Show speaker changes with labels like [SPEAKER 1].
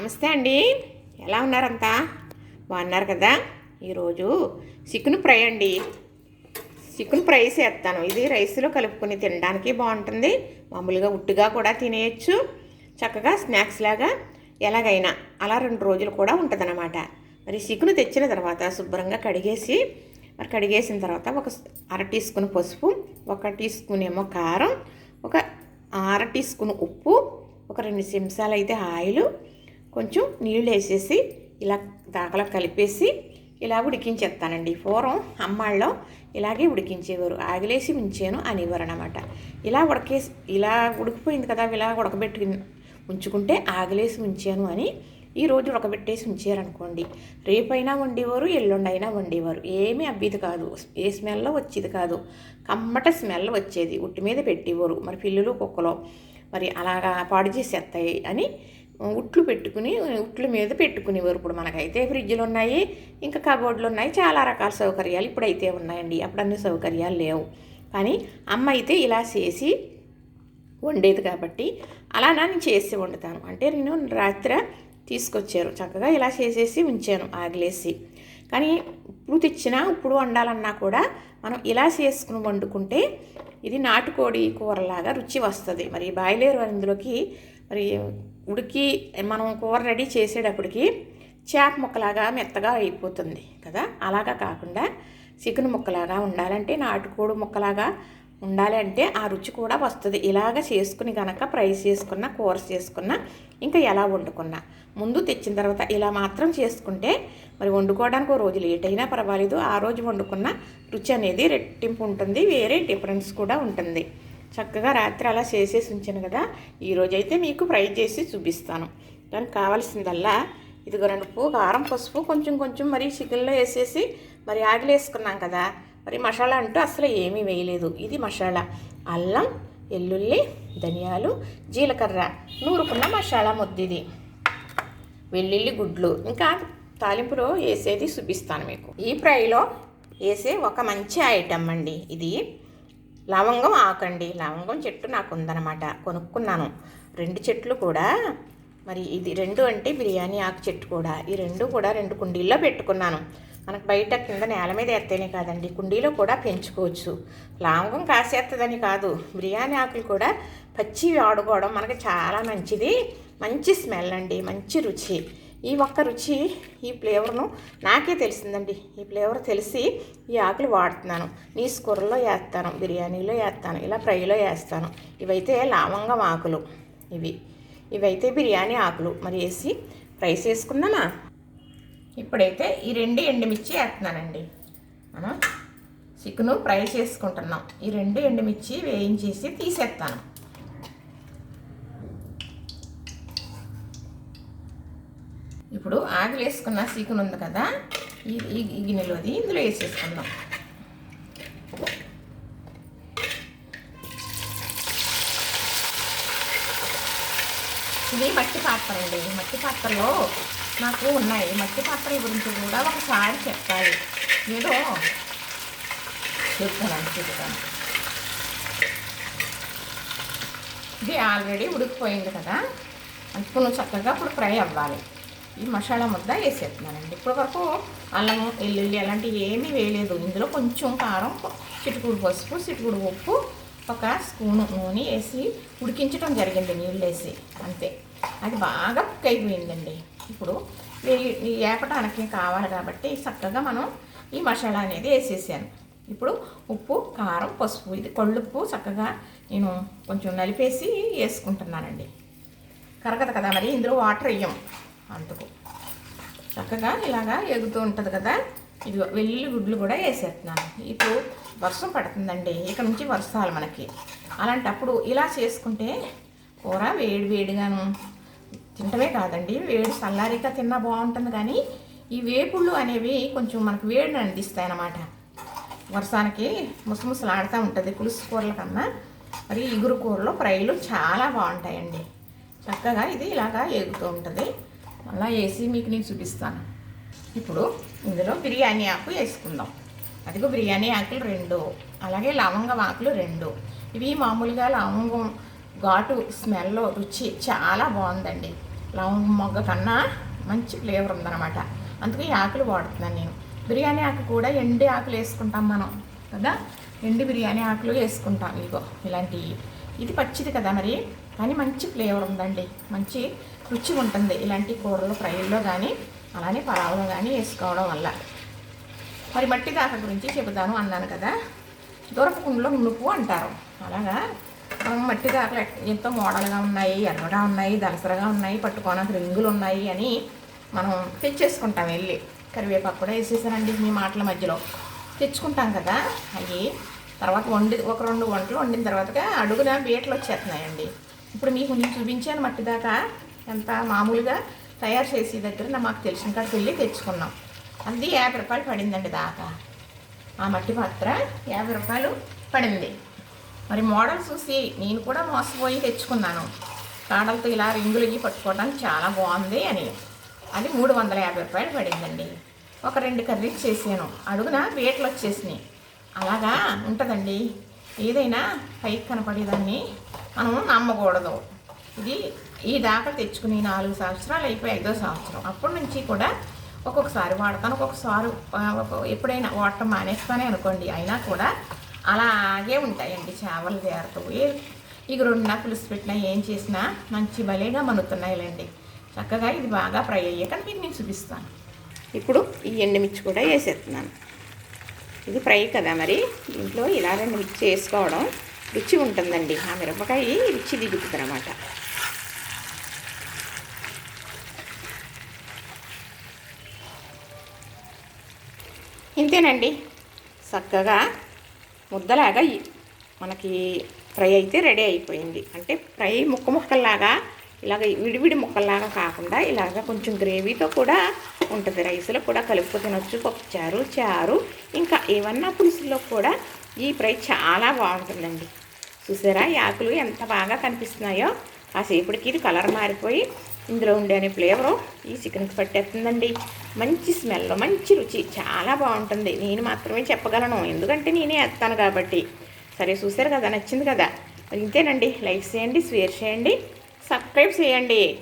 [SPEAKER 1] నమస్తే అండి. ఎలా ఉన్నారంతా? బాగున్నారు కదా? ఈరోజు చికెన్ ఫ్రై అండి. చికెన్ ఫ్రై చేస్తాను. ఇది రైస్లో కలుపుకొని తినడానికి బాగుంటుంది. మామూలుగా ఉట్టుగా కూడా తినేయచ్చు. చక్కగా స్నాక్స్ లాగా ఎలాగైనా అలా రెండు రోజులు కూడా ఉంటుందన్నమాట. మరి చికెన్ తెచ్చిన తర్వాత శుభ్రంగా కడిగేసి మరి కడిగేసిన తర్వాత ఒక అర టీ స్పూన్ పసుపు ఒక టీ స్పూన్ ఏమో కారం ఒక అర టీ స్పూన్ ఉప్పు ఒక రెండు చెంచాలు అయితే ఆయిల్ కొంచెం నీళ్ళు వేసేసి ఇలా దాకలా కలిపేసి ఇలా ఉడికించేస్తానండి. పూర్వం అమ్మాళ్ళలో ఇలాగే ఉడికించేవారు. ఆగిలేసి ఉంచాను అనేవారు అనమాట ఇలా ఉడకేసి ఇలా ఉడికిపోయింది కదా ఇలా ఉడకబెట్టి ఉంచుకుంటే ఆగిలేసి ఉంచాను అని ఈ రోజు ఉడకబెట్టేసి ఉంచారనుకోండి. రేపైనా వండేవారు ఎల్లుండైనా వండేవారు. ఏమీ అబ్బేది కాదు. ఏ స్మెల్లో వచ్చేది కాదు. కమ్మట స్మెల్ వచ్చేది. ఉట్టి మీద పెట్టేవారు. మరి పిల్లులు కుక్కలు మరి అలాగా పాడు చేసేస్తాయి అని ఉట్లు పెట్టుకుని ఉట్ల మీద పెట్టుకునేవారు ఇప్పుడు మనకైతే ఫ్రిడ్జ్లు ఉన్నాయి ఇంకా కబోర్డులు ఉన్నాయి చాలా రకాల సౌకర్యాలు ఇప్పుడైతే ఉన్నాయండి. అప్పుడు అన్ని సౌకర్యాలు లేవు. కానీ అమ్మ అయితే ఇలా చేసి వండేది కాబట్టి అలా నేను చేసి వండుతాను. అంటే నేను రాత్రి తీసుకొచ్చారు. చక్కగా ఇలా చేసేసి ఉంచాను ఆగిలేసి. కానీ ఇప్పుడు తెచ్చినా ఇప్పుడు వండాలన్నా కూడా మనం ఇలా చేసుకుని వండుకుంటే ఇది నాటుకోడి కూరలాగా రుచి వస్తుంది. మరి బాయిలేరు అందులోకి మరి ఉడికి మనం కూర రెడీ చేసేటప్పటికి చేప ముక్కలాగా మెత్తగా అయిపోతుంది కదా? అలాగా కాకుండా చికెన్ ముక్కలాగా ఉండాలంటే నాటుకోడి ముక్కలాగా ఉండాలి అంటే ఆ రుచి కూడా వస్తుంది. ఇలాగ చేసుకుని కనుక ఫ్రై చేసుకున్న కూర చేసుకున్న ఇంకా ఎలా వండుకున్నా? ముందు తెచ్చిన తర్వాత ఇలా మాత్రం చేసుకుంటే మరి వండుకోవడానికి ఒక రోజు లేట్ అయినా పర్వాలేదు. ఆ రోజు వండుకున్న రుచి అనేది రెట్టింపు ఉంటుంది. వేరే డిఫరెన్స్ కూడా ఉంటుంది. చక్కగా రాత్రి అలా చేసేసి ఉంచాను కదా. ఈరోజు అయితే మీకు ఫ్రై చేసి చూపిస్తాను. దానికి కావాల్సిందల్లా ఇదిగో రెండు పువ్వు కారం పసుపు కొంచెం కొంచెం మరి చికెన్లో వేసేసి మరి ఆగిలు వేసుకున్నాం కదా. మరి మసాలా అంటూ అసలు ఏమీ వేయలేదు. ఇది మసాలా. అల్లం ఎల్లుల్లి ధనియాలు జీలకర్ర. నూరుకున్న మసాలా ముద్దిది. వెల్లుల్లి గుడ్లు. ఇంకా తాలింపులో వేసేది చూపిస్తాను మీకు. ఈ ఫ్రైలో వేసే ఒక మంచి ఐటమ్ అండి ఇది. లవంగం ఆకండి. లవంగం చెట్టు నాకు ఉందన్నమాట. కొనుక్కున్నాను. రెండు చెట్లు కూడా. మరి ఇది రెండు అంటే బిర్యానీ ఆకు చెట్టు కూడా. ఈ రెండు కూడా రెండు కుండీల్లో పెట్టుకున్నాను. మనకు బయట కింద నేల మీద ఎత్తేనే కాదండి. కుండీలో కూడా పెంచుకోవచ్చు. లవంగం కాసేస్తుందని కాదు. బిర్యానీ ఆకులు కూడా పచ్చి వాడుకోవడం మనకి చాలా మంచిది. మంచి స్మెల్ అండి. మంచి రుచి. ఈ ఒక్క రుచి ఈ ఫ్లేవర్ను నాకే తెలిసిందండి. ఈ ఫ్లేవర్ తెలిసి ఈ ఆకులు వాడుతున్నాను. నీసు కూరలో వేస్తాను బిర్యానీలో వేస్తాను ఇలా ఫ్రైలో వేస్తాను. ఇవైతే లవంగం ఆకులు ఇవి. ఇవైతే బిర్యానీ ఆకులు. మరి వేసి ఫ్రై చేసుకుందామా ఇప్పుడైతే ఈ రెండు ఎండుమిర్చి వేస్తున్నానండి. మనం చికెను ఫ్రై చేసుకుంటున్నాం. ఈ రెండు ఎండుమిర్చి వేయించేసి తీసేస్తాను. ఇప్పుడు వేసుకున్న సీకును ఉంది కదా? ఈ ఈ గిన్నెలోది ఇందులో వేసేసుకుందాం. ఇది మట్టి పాత్ర అండి. మట్టి పాత్రలో నాకు ఉన్నాయి. మట్టి పాత్రల గురించి కూడా ఒకసారి చెప్పాలి. ఏదో చెప్తాను చెప్తాను. ఇది ఆల్రెడీ ఉడికిపోయింది కదా? అందుకు చక్కగా ఇప్పుడు ఫ్రై అవ్వాలి. ఈ మసాలా ముద్ద వేసేస్తున్నానండి. ఇప్పటి వరకు అల్లం వెల్లుల్లి అలాంటివి ఏమీ వేయలేదు. ఇందులో కొంచెం కారం చిటుకుడు పసుపు చిటుకుడు ఉప్పు ఒక స్పూను నూనె వేసి ఉడికించడం జరిగింది నీళ్ళు వేసి. అంతే. అది బాగా కుక్ అయిపోయిందండి. ఇప్పుడు ఈ ఏపటానికి కావాలి కాబట్టి చక్కగా మనం ఈ మసాలా అనేది వేసేసాను. ఇప్పుడు ఉప్పు కారం పసుపు ఇది కళ్ళుప్పు చక్కగా నేను కొంచెం నలిపేసి వేసుకుంటున్నానండి. కరగదు కదా మరి? ఇందులో వాటర్ వేయం. అందుకు. చక్కగా ఇలాగా ఎగుతూ ఉంటుంది కదా? ఇది వెల్లుల్లి గుడ్లు కూడా వేసేస్తున్నాను. ఇప్పుడు వర్షం పడుతుందండి. ఇక్కడ నుంచి వర్షాలు మనకి. అలాంటప్పుడు ఇలా చేసుకుంటే కూర వేడి వేడిగాను తింటమే కాదండి. వేడి చల్లారిగా తిన్నా బాగుంటుంది కానీ ఈ వేపుళ్ళు అనేవి కొంచెం మనకు వేడిని అందిస్తాయి అన్నమాట. వర్షానికి ముసముసలాడుతూ ఉంటుంది పులుసు కూరల కన్నా. మరి ఇగురు కూరలో ఫ్రైలు చాలా బాగుంటాయండి. చక్కగా ఇది ఇలాగా ఎగుతూ ఉంటుంది. మళ్ళీ వేసి మీకు నేను చూపిస్తాను. ఇప్పుడు ఇందులో బిర్యానీ ఆకు వేసుకుందాం. అదిగో బిర్యానీ ఆకులు రెండు అలాగే లవంగం ఆకులు రెండు. ఇవి మామూలుగా లవంగం ఘాటు స్మెల్ రుచి చాలా బాగుందండి. లవంగం మొగ్గ కన్నా మంచి ఫ్లేవర్ ఉందన్నమాట. అందుకే ఈ ఆకులు వాడుతున్నాను నేను. బిర్యానీ ఆకు కూడా ఎండి ఆకులు వేసుకుంటాం మనం కదా? ఎండు బిర్యానీ ఆకులు వేసుకుంటాం. ఇగో ఇలాంటివి ఇది పచ్చిది కదా మరి. కానీ మంచి ఫ్లేవర్ ఉందండి. మంచి రుచి ఉంటుంది ఇలాంటి కూరలు ఫ్రైల్లో కానీ అలానే పలావులో కానీ వేసుకోవడం వల్ల. మరి మట్టి దాక గురించి చెబుతాను అన్నాను కదా. దూరపు కుండలో నునుపు అంటారు. అలాగా? మనం మట్టి దాకలు ఎంతో మోడల్గా ఉన్నాయి ఎర్రగా ఉన్నాయి దలసరగా ఉన్నాయి పట్టుకోవడానికి రింగులు ఉన్నాయి అని మనం తెచ్చేసుకుంటాం వెళ్ళి. కరివేపాకు కూడా వేసేసానండి మీ మాటల మధ్యలో. తెచ్చుకుంటాం కదా. అవి తర్వాత వండి ఒక రెండు వంటలు వండిన తర్వాత అడుగున బీటలు వచ్చేస్తున్నాయండి. ఇప్పుడు మీకు నేను చూపించాను మట్టి దాకా ఎంత మామూలుగా తయారు చేసే దగ్గర మాకు తెలిసిన కాడికి వెళ్ళి తెచ్చుకున్నాం. అది యాభై రూపాయలు పడిందండి దాకా. ఆ మట్టి పాత్ర యాభై రూపాయలు పడింది. మరి మోడల్ చూసి నేను కూడా మోసపోయి తెచ్చుకున్నాను. కాడలతో ఇలా రింగులు ఇవి పట్టుకోవడానికి చాలా బాగుంది అని. అది మూడు వందల యాభై రూపాయలు పడిందండి. ఒక రెండు కర్రీస్ చేసాను అడుగున వేట్లు వచ్చేసినాయి. అలాగా? ఉంటుందండి. ఏదైనా పైకి కనపడేదాన్ని మనం నమ్మకూడదు. ఇది ఈ దాకా తెచ్చుకుని నాలుగు సంవత్సరాలు అయిపోయి ఐదో సంవత్సరం. అప్పటి నుంచి కూడా ఒక్కొక్కసారి వాడతాను. ఒక్కొక్కసారి ఎప్పుడైనా వాడటం మానేస్తానే అనుకోండి. అయినా కూడా అలాగే ఉంటాయండి చేపలు జాగ్రత్త ఏ ఇగురున్నా పులుసు పెట్టినా ఏం చేసినా మంచి భలేగా మనుతున్నాయిలేండి చక్కగా ఇది బాగా ఫ్రై అయ్యాక మీకు నేను చూపిస్తాను. ఇప్పుడు ఈ ఎండుమిర్చి కూడా వేసేస్తున్నాను. ఇది ఫ్రై కదా మరి. దీంట్లో ఇలా రెండు చేసుకోవడం రుచి ఉంటుందండి. ఆ మిరపకాయ రుచి దిగుతుంది అనమాట ఇంతేనండి. చక్కగా ముద్దలాగా మనకి ఫ్రై అయితే రెడీ అయిపోయింది. అంటే ఫ్రై ముక్క ముక్కల్లాగా ఇలాగ విడివిడి ముక్కల్లాగా కాకుండా ఇలాగ కొంచెం గ్రేవీతో కూడా ఉంటుంది. రైస్లో కూడా కలుపుకు తినొచ్చు పప్పుచారు చారు ఇంకా ఏమన్నా పులుసుల్లో కూడా ఈ ఫ్రై చాలా బాగుంటుందండి. చూసారా? యాకులు ఆకులు ఎంత బాగా కనిపిస్తున్నాయో. కాసేపటికి ఇది కలర్ మారిపోయి ఇందులో ఉండే అనే ఫ్లేవరు ఈ చికెన్కి పట్టేస్తుందండి. మంచి స్మెల్ మంచి రుచి చాలా బాగుంటుంది. నేను మాత్రమే చెప్పగలను. ఎందుకంటే నేనే వేస్తాను కాబట్టి. సరే చూసారు కదా? నచ్చింది కదా? మరి ఇంతేనండి. లైక్ చేయండి షేర్ చేయండి సబ్స్క్రైబ్ చేయండి.